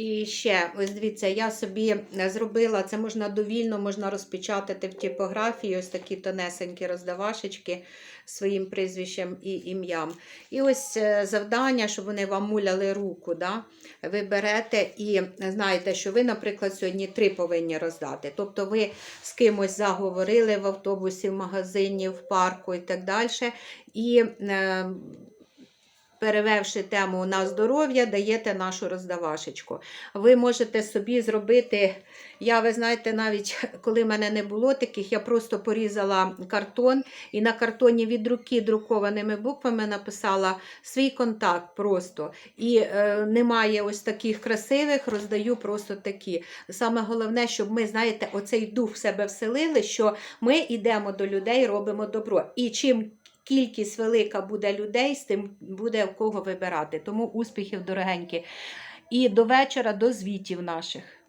І ще, ось дивіться, я собі е, зробила, це можна довільно, можна розпечатати в типографії, ось такі тонесенькі роздавашечки своїм прізвищем і ім'ям. І ось е, завдання, щоб вони вам муляли руку. Да? Ви берете і знаєте, що ви, наприклад, сьогодні три повинні роздати. Тобто ви з кимось заговорили в автобусі, в магазині, в парку і так далі. І е, перевевши тему на здоров'я, даєте нашу роздавашечку. Ви можете собі зробити, я, ви знаєте, навіть коли в мене не було таких, я просто порізала картон і на картоні від руки друкованими буквами написала свій контакт просто. І е, немає ось таких красивих, роздаю просто такі. Саме головне, щоб ми, знаєте, оцей дух в себе вселили, що ми йдемо до людей, робимо добро. І чим кількість велика буде людей, з тим буде в кого вибирати. Тому успіхів, дорогенькі. І до вечора, до звітів наших.